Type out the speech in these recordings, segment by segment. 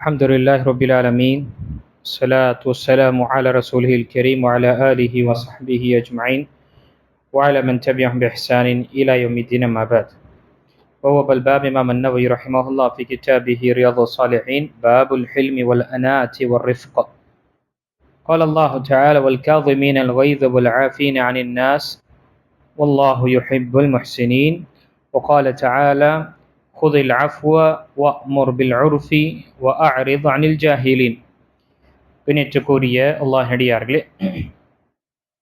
الحمد لله رب العالمين الصلاة والسلام على رسوله الكريم وعلى آله وصحبه أجمعين وعلى من تبعهم بإحسان إلى يوم الدين ما بعد وهو بالباب إمام النووي رحمه الله في كتابه رياض الصالحين باب الحلم والأناة والرفق قال الله تعالى والكاظمين الغيظ والعافين عن الناس والله يحب المحسنين وقال تعالى خذ العفو وأمر بالعرف وأعرض عن الجاهلين பின்னேற்றக்கூடிய அல்லாஹ் நடிகார்களே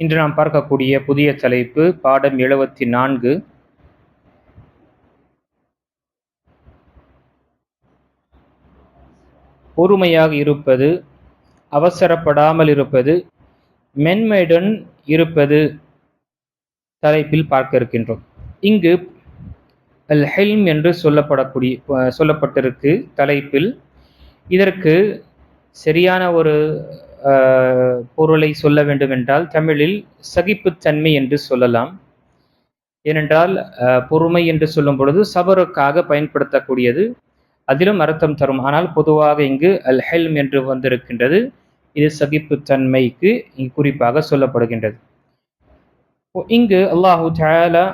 இன்று நாம் பார்க்கக்கூடிய புதிய தலைப்பு பாடம் எழுபத்தி நான்கு பொறுமையாக இருப்பது அவசரப்படாமல் இருப்பது மென்மையுடன் இருப்பது தலைப்பில் பார்க்க இருக்கின்றோம் இங்கு அல் ஹெல்ம் என்று சொல்லப்படக்கூடிய சொல்லப்பட்டிருக்கு தலைப்பில். இதற்கு சரியான ஒரு பொருளை சொல்ல வேண்டுமென்றால் தமிழில் சகிப்புத்தன்மை என்று சொல்லலாம். ஏனென்றால் பொறுமை என்று சொல்லும் பொழுது சபருக்காக பயன்படுத்தக்கூடியது. அதிலும் அர்த்தம் தரும். ஆனால் பொதுவாக இங்கு அல் ஹெல்ம் என்று வந்திருக்கின்றது. இது சகிப்புத்தன்மைக்கு குறிப்பாக சொல்லப்படுகின்றது. இங்கு அல்லாஹு தாலா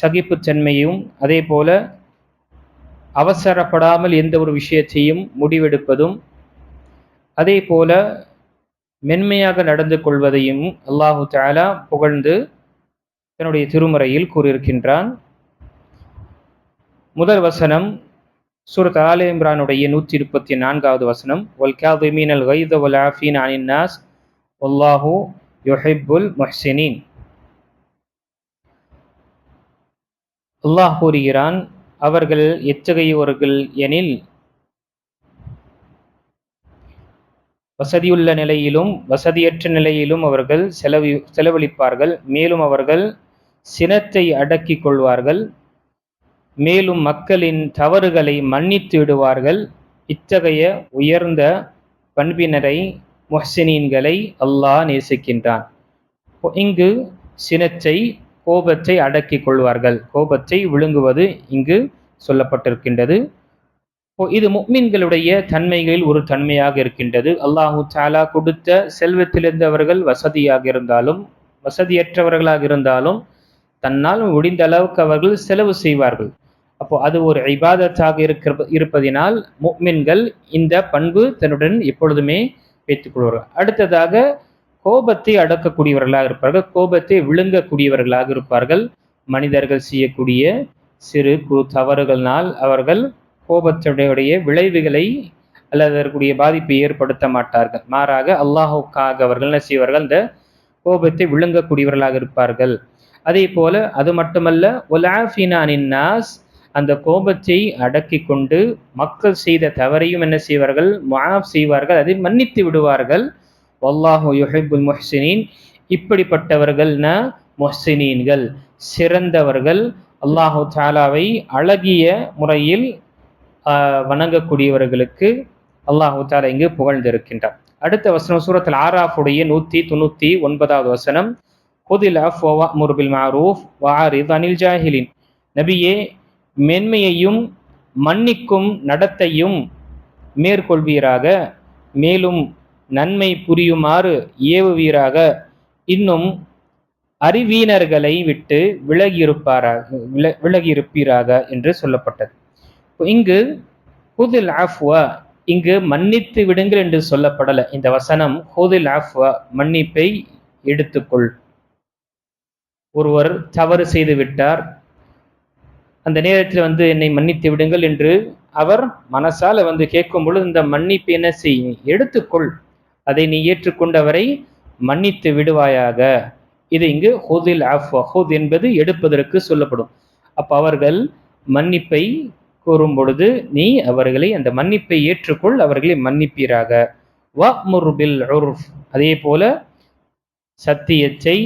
சகிப்புத்தன்மையும் அதே போல அவசரப்படாமல் எந்த ஒரு விஷயத்தையும் முடிவெடுப்பதும் அதே போல மென்மையாக நடந்து கொள்வதையும் அல்லாஹு தாலா புகழ்ந்து தன்னுடைய திருமுறையில் கூறியிருக்கின்றான். முதல் வசனம் சூரத் ஆல இம்ரானுடைய நூற்றி இருபத்தி நான்காவது வசனம் ஒல் காதுமீன் அல் கைத ஒல் ஆஃபீன் அனின் நாஸ் ஒல்லாஹூ யொஹிபுல் மொஹ்சினின். அல்லாஹ் கூறுகிறான் அவர்கள் எத்தகையவர்கள் எனில் வசதியுள்ள நிலையிலும் வசதியற்ற நிலையிலும் அவர்கள் செலவி செலவழிப்பார்கள். மேலும் அவர்கள் சினத்தை அடக்கிக் கொள்வார்கள். மேலும் மக்களின் தவறுகளை மன்னித்து விடுவார்கள். இத்தகைய உயர்ந்த பண்பினரை மொஹ்சினீன்களை அல்லாஹ் நேசிக்கின்றான். இங்கு சினத்தை கோபத்தை அடக்கி கொள்வார்கள். கோபத்தை விழுங்குவது இங்கு சொல்லப்பட்டிருக்கின்றது. இது முக்மீன்களுடைய தன்மைகளில் ஒரு தன்மையாக இருக்கின்றது. அல்லாஹு சாலா கொடுத்த செல்வத்திலிருந்தவர்கள் வசதியாக இருந்தாலும் வசதியற்றவர்களாக இருந்தாலும் தன்னால் முடிந்த அளவுக்கு அவர்கள் செலவு செய்வார்கள். அப்போ அது ஒரு ஐபாதத்தாக இருக்கிற இருப்பதினால் முக்மின்கள் இந்த பண்பு தன்னுடன் எப்பொழுதுமே வைத்துக் கொள்வார்கள். அடுத்ததாக கோபத்தை அடக்கக்கூடியவர்களாக இருப்பார்கள். கோபத்தை விழுங்கக்கூடியவர்களாக இருப்பார்கள். மனிதர்கள் செய்யக்கூடிய சிறு குறு தவறுகளினால் அவர்கள் கோபத்துடைய விளைவுகளை அல்லது அதற்குரிய பாதிப்பை ஏற்படுத்த மாட்டார்கள். மாறாக அல்லாஹுக்காக அவர்கள் என்ன செய்வார்கள்? இந்த கோபத்தை விழுங்கக்கூடியவர்களாக இருப்பார்கள். அதே போல அது மட்டுமல்ல ஒலாஃபினானின் நாஸ் அந்த கோபத்தை அடக்கி கொண்டு மக்கள் செய்த தவறையும் என்ன செய்வார்கள்? மாஃப் செய்வார்கள். அதை மன்னித்து விடுவார்கள். வல்லாஹு யுஹிபுல் முஹ்சினின். இப்படிப்பட்டவர்கள்ன மொஹ்சினீன்கள் சிறந்தவர்கள் அல்லாஹு தாலாவை அழகிய முறையில் வணங்கக்கூடியவர்களுக்கு அல்லாஹு தாலா இங்கு புகழ்ந்திருக்கின்றார் அடுத்த வசனம் சூரத்தில் ஆராஃபுடைய நூத்தி தொண்ணூத்தி ஒன்பதாவது வசனம். ஹுதில் அஃப் முர்பில் மாரூஃப் வாரித் அனில் ஜாஹிலின். நபியே மென்மையையும் மன்னிக்கும் நடத்தையும் மேற்கொள்வீராக. மேலும் நன்மை புரியுமாறு ஏவுவீராக. இன்னும் அறிவீனர்களை விட்டு விலகியிருப்பாராக வில விலகியிருப்பீராக என்று சொல்லப்பட்டது. இங்கு ஹுதில் ஆஃப்வா இங்கு மன்னித்து விடுங்கள் என்று சொல்லப்படலை. இந்த வசனம் ஹுதில் ஆஃப்வா மன்னிப்பை எடுத்துக்கொள். ஒருவர் தவறு செய்து விட்டார். அந்த நேரத்தில் வந்து என்னை மன்னித்து விடுங்கள் என்று அவர் மனசால வந்து கேட்கும் பொழுது இந்த மன்னிப்பு என்ன செய் எடுத்துக்கொள். அதை நீ ஏற்றுக்கொண்டவரை மன்னித்து விடுவாயாக. இது இங்கு ஹுதில் ஆஃப் ஹுத் என்பது எடுப்பதற்கு சொல்லப்படும். அப்போ அவர்கள் மன்னிப்பை கூறும் பொழுது நீ அவர்களை அந்த மன்னிப்பை ஏற்றுக்கொள் அவர்களை மன்னிப்பீராக. வ முர்பில் அதே போல சத்தியத்தை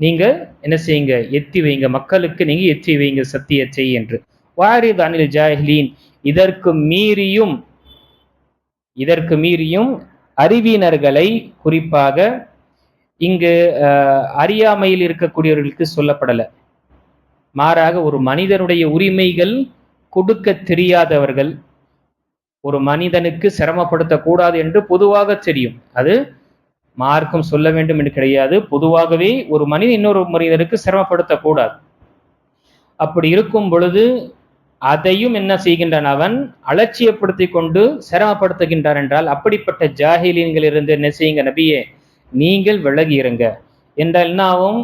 நீங்கள் என்ன செய்யுங்க? எத்தி வைங்க. மக்களுக்கு நீங்கள் எத்தி வைங்க சத்தியத்தை என்று. வாரித் அனில் ஜாஹிலீன். இதற்கு மீறியும் இதற்கு மீறியும் அறிவினர்களை குறிப்பாக இங்கு அறியாமையில் இருக்கக்கூடியவர்களுக்கு சொல்லப்படலை. மாறாக ஒரு மனிதனுடைய உரிமைகள் கொடுக்க தெரியாதவர்கள் ஒரு மனிதனுக்கு சிரமப்படுத்தக்கூடாது என்று பொதுவாக தெரியும். அது மார்க்கம் சொல்ல வேண்டும் என்று கிடையாது. பொதுவாகவே ஒரு மனிதன் இன்னொரு மனிதனுக்கு சிரமப்படுத்தக்கூடாது அப்படி இருக்கும் பொழுது அதையும் என்ன செய்கின்றான் அவன்? அலட்சியப்படுத்தி கொண்டு சிரமப்படுத்துகின்றான் என்றால் அப்படிப்பட்ட ஜாகிலியங்களிலிருந்து என்ன செய்யுங்க நபியே நீங்கள் விலகி இருங்க என்றால் என்னாவும்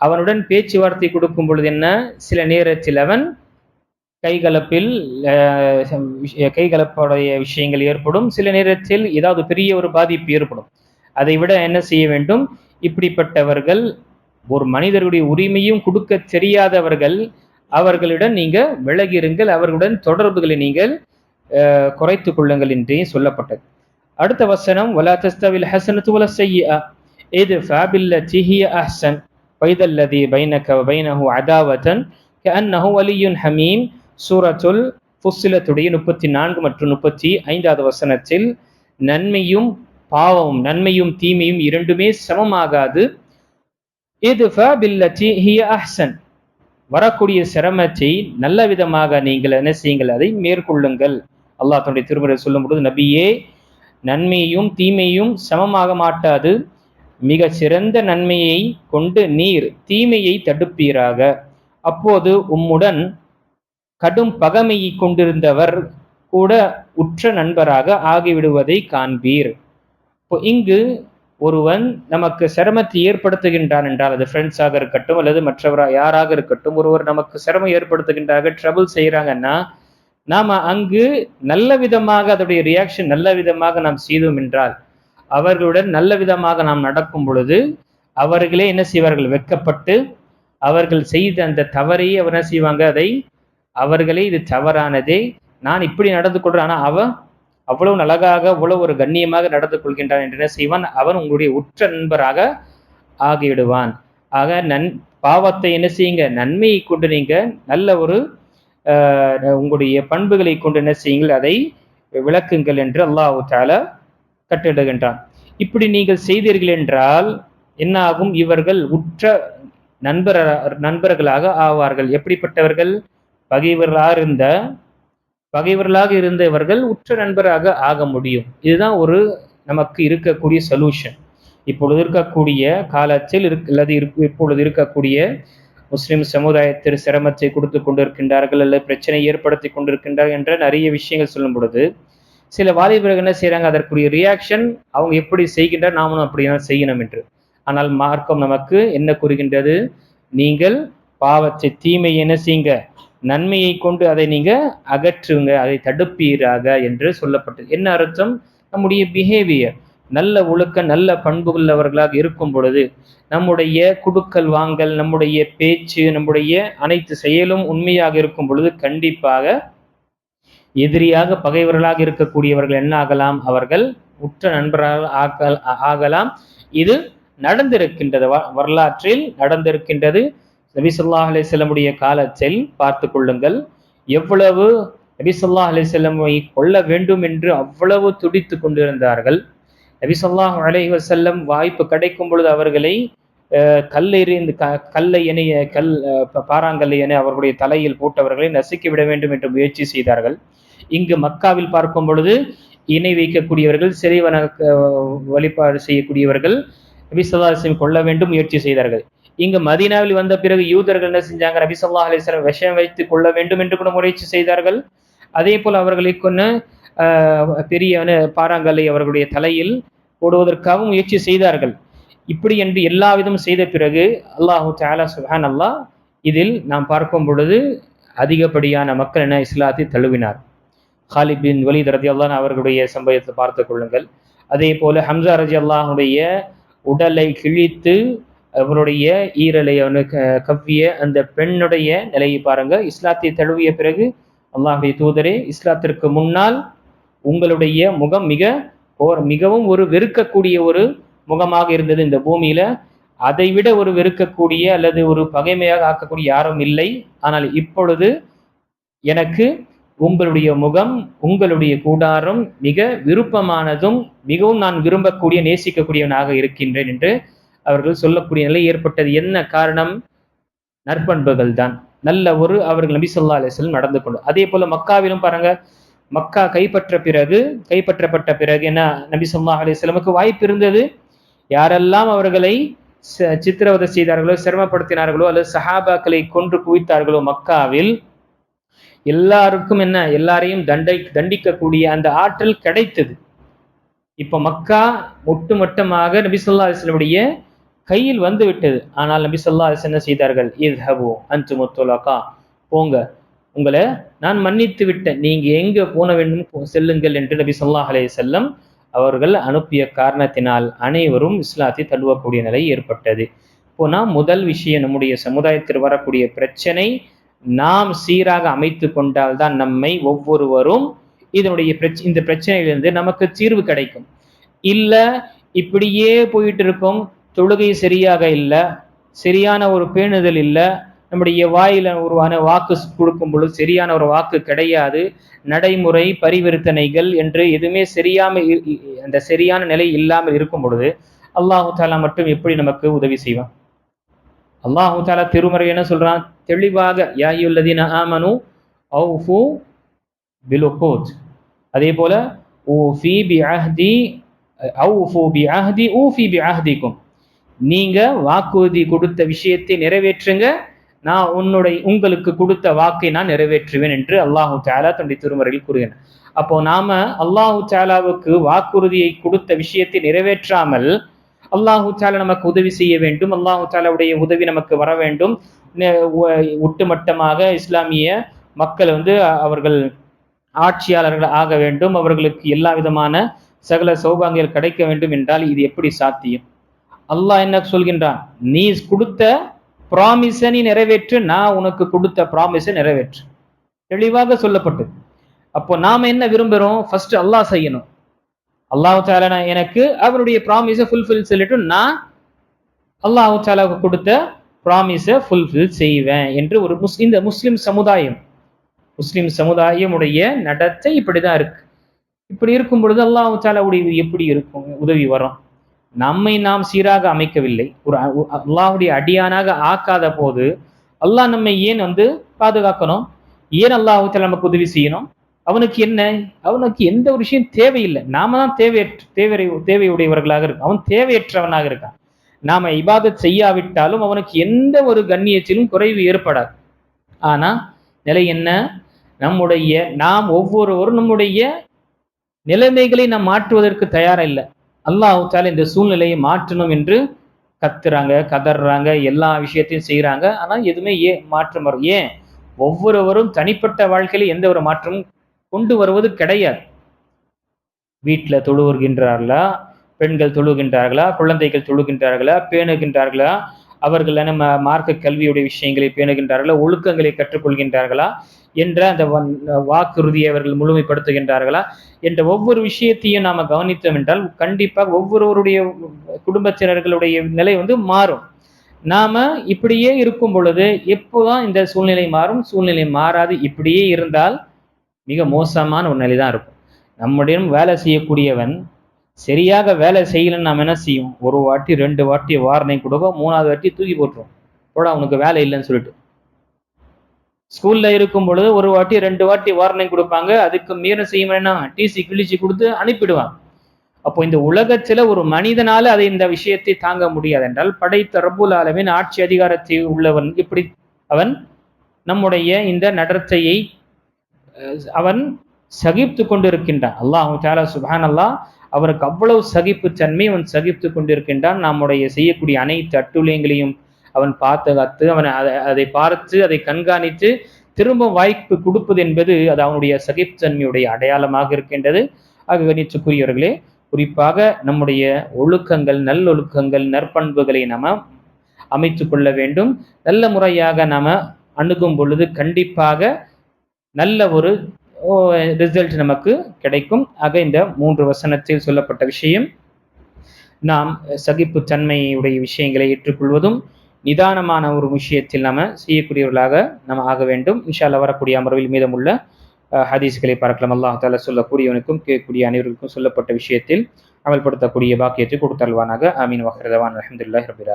அவனுடன் பேச்சுவார்த்தை கொடுக்கும் பொழுது என்ன? சில நேரத்தில் அவன் கைகலப்பில் கைகலப்புடைய விஷயங்கள் ஏற்படும். சில நேரத்தில் ஏதாவது பெரிய ஒரு பாதிப்பு ஏற்படும். அதை விட என்ன செய்ய வேண்டும்? இப்படிப்பட்டவர்கள் ஒரு மனிதருடைய உரிமையும் கொடுக்க தெரியாதவர்கள் அவர்களிடம் நீங்கள் விலகிருங்கள் அவர்களுடன் தொடர்புகளை நீங்கள் குறைத்து கொள்ளுங்கள் என்றே சொல்லப்பட்டது. அடுத்த வசனம் வலா தஸ்தவில் ஹசனத்து வல செய்யா இது ஃபேபில்லதி ஹிய அஹ்சன். வைதல்லதி பைனக பைனஹு அதாவதன். கஅன்னஹு வலியுன் ஹமீம். சூரத்துல் ஃபுஸ்ஸிலத்துடைய முப்பத்தி நான்கு மற்றும் முப்பத்தி ஐந்தாவது வசனத்தில் நன்மையும் பாவமும் நன்மையும் தீமையும் இரண்டுமே சமமாகாது. இது ஃபேபில்லதி ஹிய அஹ்சன். வரக்கூடிய சிரமத்தை நல்ல விதமாக நீங்கள் என்ன செய்யுங்கள்? அதை மேற்கொள்ளுங்கள். அல்லாஹ் தன்னுடைய திருமுறை சொல்லும் பொழுது நபியே நன்மையும் தீமையும் சமமாக மாட்டாது. மிக சிறந்த நன்மையை கொண்டு நீர் தீமையை தடுப்பீராக. அப்போது உம்முடன் கடும் பகமையை கொண்டிருந்தவர் கூட உற்ற நண்பராக ஆகிவிடுவதை காண்பீர். இப்போ இங்கு ஒருவன் நமக்கு சிரமத்தை ஏற்படுத்துகின்றான் என்றால் அது ஃப்ரெண்ட்ஸாக இருக்கட்டும் அல்லது மற்றவராக யாராக இருக்கட்டும் ஒருவர் நமக்கு சிரமம் ஏற்படுத்துகின்றார்கள் ட்ரபிள் செய்கிறாங்கன்னா நாம் அங்கு நல்ல விதமாக அதோடைய ரியாக்ஷன் நல்ல விதமாக நாம் செய்தோம் என்றால் அவர்களுடன் நல்ல விதமாக நாம் நடக்கும் பொழுது அவர்களே என்ன செய்வார்கள்? வெக்கப்பட்டு அவர்கள் செய்த அந்த தவறையே அவர் என்ன செய்வாங்க? அதை அவர்களே இது தவறானதே நான் இப்படி நடந்து கொள்றேன் ஆனால் அவன் அவ்வளவு அழகாக அவ்வளவு ஒரு கண்ணியமாக நடந்து கொள்கின்றான் என்று என்ன செய்வான் அவன் உங்களுடைய உற்ற நண்பராக ஆகிவிடுவான். ஆக நன் பாவத்தை என்ன செய்யுங்க? நன்மையை கொண்டு நீங்க நல்ல ஒரு உங்களுடைய பண்புகளை கொண்டு என்ன செய்யுங்கள்? அதை விளக்குங்கள் என்று அல்லாஹு தால கட்டிடுகின்றான் இப்படி நீங்கள் செய்தீர்கள் என்றால் என்ன ஆகும் இவர்கள் உற்ற நண்பர நண்பர்களாக ஆவார்கள். எப்படிப்பட்டவர்கள்? பகைவர்களாக இருந்த பகைவர்களாக இருந்தவர்கள் உற்ற நண்பராக ஆக முடியும். இதுதான் ஒரு நமக்கு இருக்கக்கூடிய சொல்யூஷன் இப்பொழுது இருக்கக்கூடிய காலத்தில் இருக் அல்லது இப்பொழுது இருக்கக்கூடிய முஸ்லிம் சமுதாயத்தில் சிரமத்தை கொடுத்து கொண்டிருக்கின்றார்கள் அல்லது பிரச்சனை ஏற்படுத்தி கொண்டிருக்கின்றார்கள் என்ற நிறைய விஷயங்கள் சொல்லும் பொழுது சில வாலிபர்கள் என்ன செய்கிறாங்க அதற்குரிய ரியாக்ஷன் அவங்க எப்படி செய்கின்றார்? நாமளும் அப்படிதான் செய்யணும் என்று. ஆனால் மார்க்கம் நமக்கு என்ன கூறுகின்றது? நீங்கள் பாவத்தை தீமை என்ன செய்யுங்க? நன்மையை கொண்டு அதை நீங்க அகற்றுங்க அதை தடுப்பீராக என்று சொல்லப்பட்டது. என்ன அர்த்தம்? நம்முடைய பிஹேவியர் நல்ல ஒழுக்க நல்ல பண்புள்ளவர்களாக இருக்கும் பொழுது நம்முடைய குடுக்கல் வாங்கல் நம்முடைய பேச்சு நம்முடைய அனைத்து செயலும் உண்மையாக இருக்கும் பொழுது கண்டிப்பாக எதிரியாக பகைவர்களாக இருக்கக்கூடியவர்கள் என்ன ஆகலாம்? அவர்கள் உற்ற நண்பராக ஆகலாம். இது நடந்திருக்கின்றது வரலாற்றில் நடந்திருக்கின்றது. நபிசுல்லா அலி செல்லமுடைய காலத்தில் பார்த்து கொள்ளுங்கள். எவ்வளவு நபிசுல்லா அலி செல்லமை கொள்ள வேண்டும் என்று அவ்வளவு துடித்து கொண்டிருந்தார்கள். நபிசுல்லாஹ் சொல்லாஹ் வசல்லம் வாய்ப்பு கிடைக்கும் பொழுது அவர்களை கல்லெறிந்து க கல்லை எனைய கல் பாறாங்கல்லை என அவர்களுடைய தலையில் போட்டவர்களை நசுக்கி விட வேண்டும் என்று முயற்சி செய்தார்கள். இங்கு மக்காவில் பார்க்கும் பொழுது இணை வைக்கக்கூடியவர்கள் சிறைவன வழிபாடு செய்யக்கூடியவர்கள் நபிசுல்லா அலிஸ்லம் கொள்ள வேண்டும் முயற்சி செய்தார்கள். இங்கு மதீனாவில் வந்த பிறகு யூதர்கள் என்ன செஞ்சாங்க? நபி சொல்லா அலிஸ்லாம் விஷம் வைத்து கொள்ள வேண்டும் என்று கூட முயற்சி செய்தார்கள். அதே போல் அவர்களை கொண்டு பெரிய பாறாங்கல்லை அவர்களுடைய தலையில் போடுவதற்காக முயற்சி செய்தார்கள். இப்படி என்று எல்லா விதமும் செய்த பிறகு அல்லாஹூ தாலா சுஹான் அல்லாஹ் இதில் நாம் பார்க்கும் பொழுது அதிகப்படியான மக்கள் என இஸ்லாத்தை தழுவினார். ஹாலித் பின் வலித் ரதி அல்லான் அவர்களுடைய சம்பவத்தை பார்த்து கொள்ளுங்கள். அதே போல ஹம்சா ரஜி அல்லாஹனுடைய உடலை கிழித்து அவருடைய ஈரலை அவனுக்கு கவ்விய அந்த பெண்ணுடைய நிலையை பாருங்க. இஸ்லாத்தை தழுவிய பிறகு அல்லாஹுடைய தூதரே இஸ்லாத்திற்கு முன்னால் உங்களுடைய முகம் மிக ஓர் மிகவும் ஒரு வெறுக்கக்கூடிய ஒரு முகமாக இருந்தது இந்த பூமியில. அதை விட ஒரு வெறுக்கக்கூடிய அல்லது ஒரு பகைமையாக ஆக்கக்கூடிய யாரும் இல்லை. ஆனால் இப்பொழுது எனக்கு உங்களுடைய முகம் உங்களுடைய கூடாரம் மிக விருப்பமானதும் மிகவும் நான் விரும்பக்கூடிய நேசிக்கக்கூடியவனாக இருக்கின்றேன் என்று அவர்கள் சொல்லக்கூடிய நிலை ஏற்பட்டது என்ன காரணம்? நற்பண்புகள் தான் நல்ல ஒரு அவர்கள் நபி சொல்லா அலிஸ்லம் நடந்து கொண்டு. அதே போல மக்காவிலும் பாருங்க மக்கா கைப்பற்ற பிறகு கைப்பற்றப்பட்ட பிறகு என்ன நபி சொல்லா அலிஸ்லமுக்கு வாய்ப்பு இருந்தது? யாரெல்லாம் அவர்களை சித்திரவதை செய்தார்களோ சிரமப்படுத்தினார்களோ அல்லது சஹாபாக்களை கொன்று குவித்தார்களோ மக்காவில் எல்லாருக்கும் என்ன எல்லாரையும் தண்டை தண்டிக்கக்கூடிய அந்த ஆற்றல் கிடைத்தது. இப்ப மக்கா ஒட்டுமொட்டமாக நபிசுல்லா அலிஸ்லமுடைய கையில் வந்து விட்டது. ஆனால் நபி சொல்லா என்ன செய்தார்கள்? இத்ஹபு அன்து முத்துலகா போங்க. உங்களை நான் மன்னித்து விட்டேன். நீங்க எங்க போன வேண்டும்? செல்லுங்கள் என்று நபி ஸல்லல்லாஹு அலைஹி செல்லம் அவர்கள் அனுப்பிய காரணத்தினால் அனைவரும் இஸ்லாத்தை தழுவக்கூடிய நிலை ஏற்பட்டது. போனா முதல் விஷயம் நம்முடைய சமுதாயத்தில் வரக்கூடிய பிரச்சனை நாம் சீராக அமைத்து கொண்டால்தான் நம்மை ஒவ்வொருவரும் இதனுடைய பிரச்ச இந்த பிரச்சனையிலிருந்து நமக்கு தீர்வு கிடைக்கும். இல்ல இப்படியே போயிட்டு இருக்கோம். தொழுகை சரியாக இல்லை சரியான ஒரு பேணுதல் இல்லை நம்முடைய வாயில உருவான வாக்கு கொடுக்கும் பொழுது சரியான ஒரு வாக்கு கிடையாது நடைமுறை பரிவர்த்தனைகள் என்று எதுவுமே சரியாம அந்த சரியான நிலை இல்லாமல் இருக்கும் பொழுது அல்லாஹு தாலா மட்டும் எப்படி நமக்கு உதவி செய்வான்? அல்லாஹு தாலா திருமறை என்ன சொல்றான்? தெளிவாக யாயுல்லதீன ஆமனு அவுஃபு பிலுகோத். அதே போல ஊஃபி பி அஹ்தி அவுஃபு பி அஹ்தி ஊஃபி பி அஹ்திக்கும் நீங்க வாக்குறுதி கொடுத்த விஷயத்தை நிறைவேற்றுங்க. நான் உன்னுடைய உங்களுக்கு கொடுத்த வாக்கை நான் நிறைவேற்றுவேன் என்று அல்லாஹு சாலா தன்னுடைய திருமறையில் கூறுகிறேன். அப்போ நாம அல்லாஹு சாலாவுக்கு வாக்குறுதியை கொடுத்த விஷயத்தை நிறைவேற்றாமல் அல்லாஹு சாலா நமக்கு உதவி செய்ய வேண்டும். அல்லாஹு சாலாவுடைய உதவி நமக்கு வர வேண்டும். ஒட்டுமொட்டமாக இஸ்லாமிய மக்கள் வந்து அவர்கள் ஆட்சியாளர்கள் ஆக வேண்டும். அவர்களுக்கு எல்லா விதமான சகல சௌபாங்கியல் கிடைக்க வேண்டும் என்றால் இது எப்படி சாத்தியம்? அல்லாஹ் என்ன சொல்கின்றான்? நீ கொடுத்த ப்ராமிஸை நீ நிறைவேற்று நான் உனக்கு கொடுத்த ப்ராமிஸை நிறைவேற்று. தெளிவாக சொல்லப்பட்டது அப்போ நாம என்ன விரும்புகிறோம் ஃபர்ஸ்ட் அல்லாஹ் செய்யணும். அல்லாஹ் தாலா எனக்கு அவருடைய ப்ராமிஸை ஃபுல்ஃபில் சொல்லிட்டு நான் அல்லாஹ் தாலாவுக்கு கொடுத்த ப்ராமிஸை ஃபுல்ஃபில் செய்வேன் என்று ஒரு முஸ் இந்த முஸ்லிம் சமுதாயம் முஸ்லிம் சமுதாயமுடைய நடத்தை இப்படிதான் இருக்கு. இப்படி இருக்கும் பொழுது அல்லாஹ் தாலாவுடைய எப்படி இருக்கும்? உதவி வரும். நம்மை நாம் சீராக அமைக்கவில்லை. ஒரு அல்லாஹுடைய அடியானாக ஆக்காத போது அல்லாஹ் நம்மை ஏன் வந்து பாதுகாக்கணும்? ஏன் அல்லாஹ் நமக்கு உதவி செய்யணும்? அவனுக்கு என்ன? அவனுக்கு எந்த ஒரு விஷயம் தேவையில்லை. நாம தான் தேவையற்ற தேவை தேவையுடையவர்களாக இருக்கும். அவன் தேவையற்றவனாக இருக்கான். நாம இபாதத் செய்யாவிட்டாலும் அவனுக்கு எந்த ஒரு கண்ணியத்திலும் குறைவு ஏற்படாது. ஆனா நிலை என்ன? நம்முடைய நாம் ஒவ்வொருவரும் நம்முடைய நிலைமைகளை நாம் மாற்றுவதற்கு தயாரா இல்லை இந்த சூழ்நிலையை மாற்றணும் என்று கத்துறாங்க கதறாங்க எல்லா விஷயத்தையும் செய்கிறாங்க ஆனா எதுவுமே ஏன் மாற்றம் வரும்? ஏன்? ஒவ்வொருவரும் தனிப்பட்ட வாழ்க்கையில எந்த ஒரு மாற்றமும் கொண்டு வருவது கிடையாது. வீட்டில் தொழுகின்றார்களா பெண்கள் தொழுகின்றார்களா? குழந்தைகள் தொழுகின்றார்களா? பேணுகின்றார்களா? அவர்கள் நம்ம மார்க்க கல்வியுடைய விஷயங்களை பேணுகின்றார்களா? ஒழுக்கங்களை கற்றுக்கொள்கின்றார்களா? என்ற அந்த வன்- வாக்குறுதியை அவர்கள் முழுமைப்படுத்துகின்றார்களா? என்ற ஒவ்வொரு விஷயத்தையும் நாம் கவனித்தோம் என்றால் கண்டிப்பாக ஒவ்வொருவருடைய குடும்பத்தினர்களுடைய நிலை வந்து மாறும். நாம இப்படியே இருக்கும் பொழுது எப்போதான் இந்த சூழ்நிலை மாறும் சூழ்நிலை மாறாது இப்படியே இருந்தால் மிக மோசமான ஒரு நிலை தான் இருக்கும். நம்முடைய வேலை செய்யக்கூடியவன் சரியாக வேலை செய்யலன்னு நாம் என்ன செய்யும்? ஒரு வாட்டி ரெண்டு வாட்டி வார்னிங் கொடுக்கும் மூணாவது வாட்டி தூக்கி போட்டுரும். போடா உனக்கு வேலை இல்லைன்னு சொல்லிட்டு. ஸ்கூல்ல இருக்கும் பொழுது ஒரு வாட்டி ரெண்டு வாட்டி வார்னிங் கொடுப்பாங்க. அதுக்கு மீற செய்யணும்னா டிசி கிழிச்சு கொடுத்து அனுப்பிடுவாங்க. அப்போ இந்த உலகத்துல ஒரு மனிதனால அதை இந்த விஷயத்தை தாங்க முடியாது என்றால் படைத்த ரபுல் ஆலமின் ஆட்சி அதிகாரத்தை உள்ளவன் இப்படி அவன் நம்முடைய இந்த நடத்தையை அவன் சகித்து கொண்டிருக்கின்றான். அல்லாஹ் தாலா சுபான் அல்லாஹ் அவருக்கு அவ்வளவு சகிப்பு தன்மை அவன் சகித்து கொண்டிருக்கின்றான். நம்முடைய செய்யக்கூடிய அனைத்து அட்டுழியங்களையும் அவன் பாதுகாத்து அவன் அதை அதை பார்த்து அதை கண்காணித்து திரும்ப வாய்ப்பு கொடுப்பது என்பது அது அவனுடைய சகிப்தன்மையுடைய அடையாளமாக இருக்கின்றது. ஆக கணிச்சுக்குரியவர்களே குறிப்பாக நம்முடைய ஒழுக்கங்கள் நல்லொழுக்கங்கள் நற்பண்புகளை நாம் அமைத்து கொள்ள வேண்டும். நல்ல முறையாக நாம் அணுகும் பொழுது கண்டிப்பாக நல்ல ஒரு ரிசல்ட் நமக்கு கிடைக்கும். ஆக இந்த மூன்று வசனத்தில் சொல்லப்பட்ட விஷயம் நாம் சகிப்புத்தன்மையுடைய விஷயங்களை ஏற்றுக்கொள்வதும் நிதானமான ஒரு விஷயத்தில் நாம செய்யக்கூடியவர்களாக நாம் ஆக வேண்டும். இன்ஷா வரக்கூடிய அமர்வில் மீதமுள்ள ஹதீஸ்களை பார்க்கலாம். அல்லாஹ் தால சொல்லக்கூடியவனுக்கும் கேட்கக்கூடிய அனைவருக்கும் சொல்லப்பட்ட விஷயத்தில் அமல்படுத்தக்கூடிய பாக்கியத்தை கொடுத்தல்வானாக ஆமீன். வஹ்ரதவான். அலமதுல்லாஹ் ரபில்